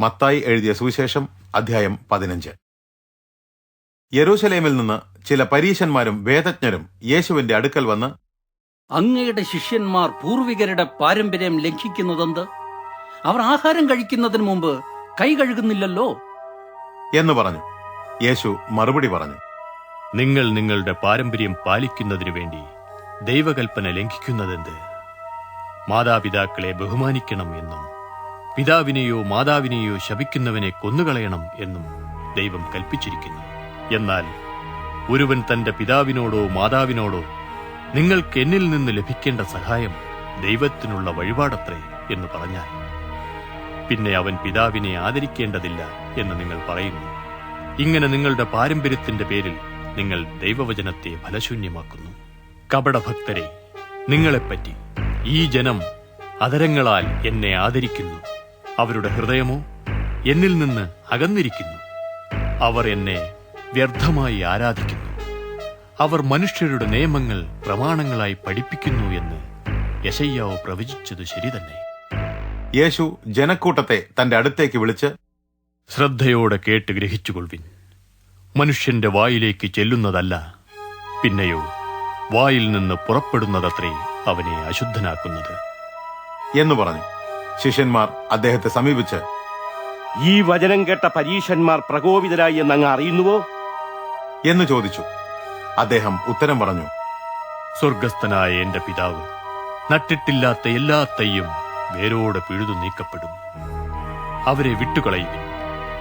മത്തായി എഴുതിയ സുവിശേഷം അധ്യായം പതിനഞ്ച്. യെരൂശലേമിൽ നിന്ന് ചില പരീശന്മാരും വേദജ്ഞരും യേശുവിന്റെ അടുക്കൽ വന്ന് അങ്ങയുടെ ശിഷ്യന്മാർ പൂർവികരുടെ പാരമ്പര്യം ലംഘിക്കുന്നതെന്ത്? അവർ ആഹാരം കഴിക്കുന്നതിന് മുമ്പ് കൈ കഴുകുന്നില്ലല്ലോ? എന്ന് പറഞ്ഞു. യേശു മറുപടി പറഞ്ഞു നിങ്ങൾ നിങ്ങളുടെ പാരമ്പര്യം പാലിക്കുന്നതിനു വേണ്ടി ദൈവകൽപ്പന ലംഘിക്കുന്നതെന്ത്? മാതാപിതാക്കളെ ബഹുമാനിക്കണം എന്നും പിതാവിനെയോ മാതാവിനെയോ ശപിക്കുന്നവനെ കൊന്നുകളയണം എന്നും ദൈവം കൽപ്പിച്ചിരിക്കുന്നു. എന്നാൽ ഒരുവൻ തന്റെ പിതാവിനോടോ മാതാവിനോടോ നിങ്ങൾക്ക് എന്നിൽ നിന്ന് ലഭിക്കേണ്ട സഹായം ദൈവത്തിനുള്ള വഴിപാടത്രേ എന്ന് പറഞ്ഞാൽ പിന്നെ അവൻ പിതാവിനെ ആദരിക്കേണ്ടതില്ല എന്ന് നിങ്ങൾ പറയുന്നു. ഇങ്ങനെ നിങ്ങളുടെ പാരമ്പര്യത്തിന്റെ പേരിൽ നിങ്ങൾ ദൈവവചനത്തെ ഫലശൂന്യമാക്കുന്നു. കപടഭക്തരെ നിങ്ങളെപ്പറ്റി ഈ ജനം അതരങ്ങളാൽ എന്നെ ആദരിക്കുന്നു. അവരുടെ ഹൃദയമോ എന്നിൽ നിന്ന് അകന്നിരിക്കുന്നു. അവർ എന്നെ വ്യർത്ഥമായി ആരാധിക്കുന്നു. അവർ മനുഷ്യരുടെ നിയമങ്ങൾ പ്രമാണങ്ങളായി പഠിപ്പിക്കുന്നു എന്ന് യശയ്യാവ് പ്രവചിച്ചത് ശരി തന്നെ യേശു ജനക്കൂട്ടത്തെ തന്റെ അടുത്തേക്ക് വിളിച്ച് ശ്രദ്ധയോടെ കേട്ട് ഗ്രഹിച്ചുകൊള്ളുവിൻ. മനുഷ്യന്റെ വായിലേക്ക് ചെല്ലുന്നതല്ല പിന്നെയോ വായിൽ നിന്ന് പുറപ്പെടുന്നതത്രേ അവനെ അശുദ്ധനാക്കുന്നത്. എന്ന് പറഞ്ഞു. ശിഷ്യന്മാർ അദ്ദേഹത്തെ സമീപിച്ച് ഈ വചനം കേട്ട പരീശന്മാർ പ്രകോപിതരായി എന്ന് അങ്ങ് അറിയുന്നുവോ? എന്ന് ചോദിച്ചു. അദ്ദേഹം ഉത്തരം പറഞ്ഞു സ്വർഗസ്ഥനായ എന്റെ പിതാവ് നട്ടിട്ടില്ലാത്ത എല്ലാ തൈയും വേരോടെ പിഴുതു നീക്കപ്പെടും. അവരെ വിട്ടുകളയും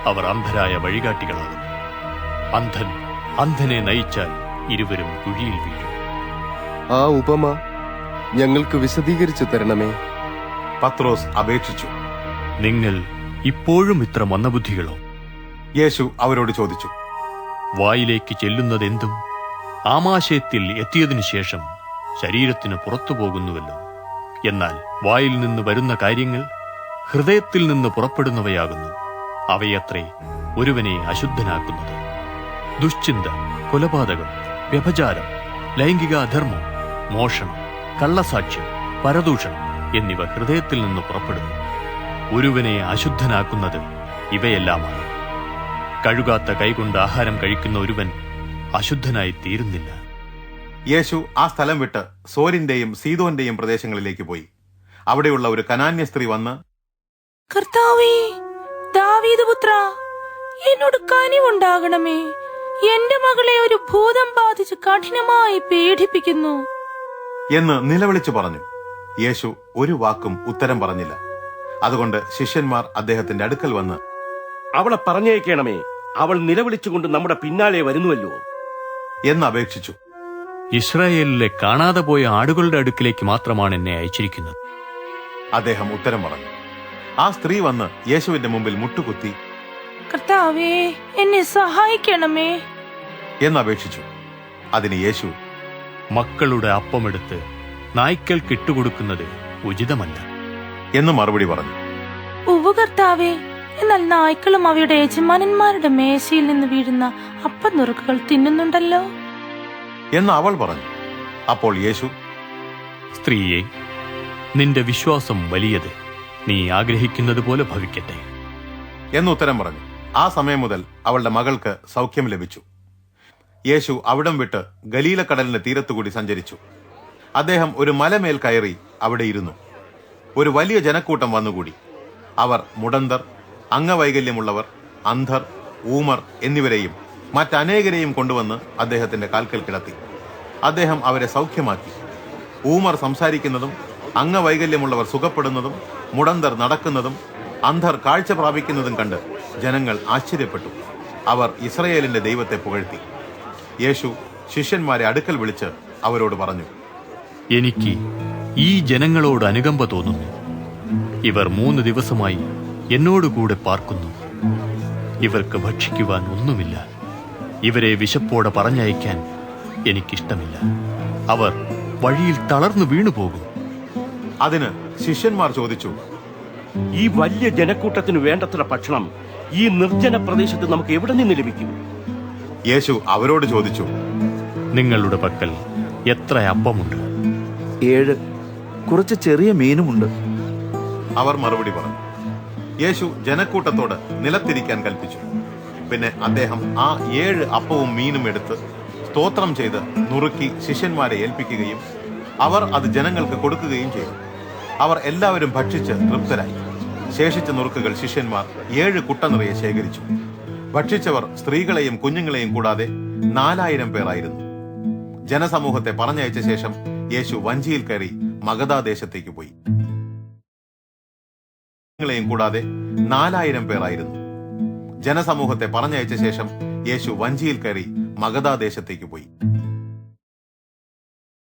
അവർ അന്ധരായ വഴികാട്ടികളാകും. അന്ധൻ അന്ധനെ നയിച്ചാൽ ഇരുവരും കുഴിയിൽ വീഴും. ആ ഉപമ ഞങ്ങൾക്ക് വിശദീകരിച്ചു തരണമേ. പത്രോസ് അപേക്ഷിച്ചു. നിങ്ങൾ ഇപ്പോഴും ഇത്ര മന്ദബുദ്ധികളോ? യേശു അവരോട് ചോദിച്ചു. വായിലേക്ക് ചെല്ലുന്നതെന്തും ആമാശയത്തിൽ എത്തിയതിനു ശേഷം ശരീരത്തിന് പുറത്തു പോകുന്നുവല്ലോ. എന്നാൽ വായിൽ നിന്ന് വരുന്ന കാര്യങ്ങൾ ഹൃദയത്തിൽ നിന്ന് പുറപ്പെടുന്നവയാകുന്നു. അവയത്രേ ഒരുവനെ അശുദ്ധനാക്കുന്നത്. ദുശ്ചിന്ത കൊലപാതകം വ്യഭചാരം ലൈംഗിക അധർമ്മം മോഷണം കള്ളസാക്ഷ്യം പരദൂഷണം എന്നിവ ഹൃദയത്തിൽ നിന്ന് പുറപ്പെടുന്നു. ഒരുവനെ അശുദ്ധനാക്കുന്നത് ഇവയെല്ലാമാണ്. കഴുകാത്ത കൈകൊണ്ട് ആഹാരം കഴിക്കുന്ന ഒരുവൻ അശുദ്ധനായി തീരുന്നില്ല. യേശു ആ സ്ഥലം വിട്ട് സോരിന്റെയും സീതോന്റെയും പ്രദേശങ്ങളിലേക്ക് പോയി. അവിടെയുള്ള ഒരു കനാന്യ സ്ത്രീ വന്ന് കർത്താവേ ദാവീദ് പുത്ര എന്നോട് കനിവുണ്ടാകണമേ. എന്റെ മകളെ ഒരു ഭൂതം ബാധിച്ച് കഠിനമായി പേടിപ്പിക്കുന്നു. എന്ന് നിലവിളിച്ചു പറഞ്ഞു. യേശു ഒരു വാക്കും ഉത്തരം പറഞ്ഞില്ല. അതുകൊണ്ട് ശിഷ്യന്മാർ അദ്ദേഹത്തിന്റെ അടുക്കൽ വന്ന് അവളെ പറഞ്ഞേക്കണമേ അവൾ നിലവിളിച്ചുകൊണ്ട് നമ്മുടെ പിന്നാലെ വരുന്നുവല്ലോ. എന്ന് അപേക്ഷിച്ചു. ഇസ്രായേലിലെ കാണാതെ പോയ ആടുകളുടെ അടുക്കിലേക്ക് മാത്രമാണ് എന്നെ അയച്ചിരിക്കുന്നത്. അദ്ദേഹം ഉത്തരം പറഞ്ഞു. ആ സ്ത്രീ വന്ന് യേശുവിന്റെ മുമ്പിൽ മുട്ടുകുത്തി കർത്താവേ എന്നെ സഹായിക്കണമേ. എന്ന് അപേക്ഷിച്ചു. അതിന് യേശു മക്കളുടെ അപ്പമെടുത്ത് നായ്ക്കൾക്ക് ഇട്ടുകൊടുക്കുന്നത് ഉചിതമല്ല. എന്ന് മറുപടി പറഞ്ഞു. ഉവ്വ് കർത്താവേ എന്നാൽ നായ്ക്കളും അവയുടെ യജമാനന്മാരുടെ മേശയിൽ നിന്ന് വീഴുന്ന അപ്പനുറുക്കുകൾ തിന്നുന്നുണ്ടല്ലോ. എന്ന് അവൾ പറഞ്ഞു. അപ്പോൾ യേശു സ്ത്രീയെ നിന്റെ വിശ്വാസം വലിയത് നീ ആഗ്രഹിക്കുന്നത് പോലെ ഭവിക്കട്ടെ. എന്ന് ഉത്തരം പറഞ്ഞു. ആ സമയം മുതൽ അവളുടെ മകൾക്ക് സൗഖ്യം ലഭിച്ചു. യേശു അവിടം വിട്ട് ഗലീലക്കടലിന്റെ തീരത്തുകൂടി സഞ്ചരിച്ചു. അദ്ദേഹം ഒരു മലമേൽ കയറി അവിടെ ഇരുന്നു. ഒരു വലിയ ജനക്കൂട്ടം വന്നുകൂടി. അവർ മുടന്തർ അംഗവൈകല്യമുള്ളവർ അന്ധർ ഊമർ എന്നിവരെയും മറ്റനേകരെയും കൊണ്ടുവന്ന് അദ്ദേഹത്തിന്റെ കാൽക്കൽ കിടത്തി. അദ്ദേഹം അവരെ സൗഖ്യമാക്കി. ഊമർ സംസാരിക്കുന്നതും അംഗവൈകല്യമുള്ളവർ സുഖപ്പെടുന്നതും മുടന്തർ നടക്കുന്നതും അന്ധർ കാഴ്ച പ്രാപിക്കുന്നതും കണ്ട് ജനങ്ങൾ ആശ്ചര്യപ്പെട്ടു. അവർ ഇസ്രയേലിന്റെ ദൈവത്തെ പുകഴ്ത്തി. യേശു ശിഷ്യന്മാരെ അടുക്കൽ വിളിച്ച് അവരോട് പറഞ്ഞു എനിക്ക് ഈ ജനങ്ങളോട് അനുകമ്പ തോന്നുന്നു. ഇവർ മൂന്ന് ദിവസമായി എന്നോടുകൂടെ പാർക്കുന്നു. ഇവർക്ക് ഭക്ഷിക്കുവാൻ ഒന്നുമില്ല. ഇവരെ വിശപ്പോടെ പറഞ്ഞയക്കാൻ എനിക്കിഷ്ടമില്ല. അവർ വഴിയിൽ തളർന്നു വീണുപോകും അതിന് ശിഷ്യന്മാർ ചോദിച്ചു ഈ വലിയ ജനക്കൂട്ടത്തിന് വേണ്ടത്ര ഭക്ഷണം ഈ നിർജന പ്രദേശത്ത് നമുക്ക് എവിടെ നിന്ന് ലഭിക്കും? യേശു അവരോട് ചോദിച്ചു നിങ്ങളുടെ പക്കൽ എത്ര അപ്പമുണ്ട്? ഏഴ് കുറച്ച് ചെറിയ മീനുമുണ്ട് അവർ മറുപടി പറഞ്ഞു. യേശു ജനക്കൂട്ടത്തോട് നിലത്തിരിക്കാൻ കൽപ്പിച്ചു. പിന്നെ അദ്ദേഹം ആ ഏഴ് അപ്പവും മീനും എടുത്ത് സ്തോത്രം ചെയ്ത് നുറുക്കി ശിഷ്യന്മാരെ ഏൽപ്പിക്കുകയും അവർ അത് ജനങ്ങൾക്ക് കൊടുക്കുകയും ചെയ്തു. അവർ എല്ലാവരും ഭക്ഷിച്ച് തൃപ്തരായി. ശേഷിച്ച നുറുക്കുകൾ ശിഷ്യന്മാർ ഏഴ് കുട്ട നിറയെ ശേഖരിച്ചു. ഭക്ഷിച്ചവർ സ്ത്രീകളെയും കുഞ്ഞുങ്ങളെയും കൂടാതെ നാലായിരം പേരായിരുന്നു ജനസമൂഹത്തെ പറഞ്ഞയച്ച ശേഷം യേശു വഞ്ചിയിൽ കയറി മഗധാദേശത്തേക്ക് പോയി. ങ്ങളെയും കൂടാതെ നാലായിരം പേരായിരുന്നു ജനസമൂഹത്തെ പറഞ്ഞയച്ച ശേഷം യേശു വഞ്ചിയിൽ കയറി മഗധാദേശത്തേക്ക് പോയി.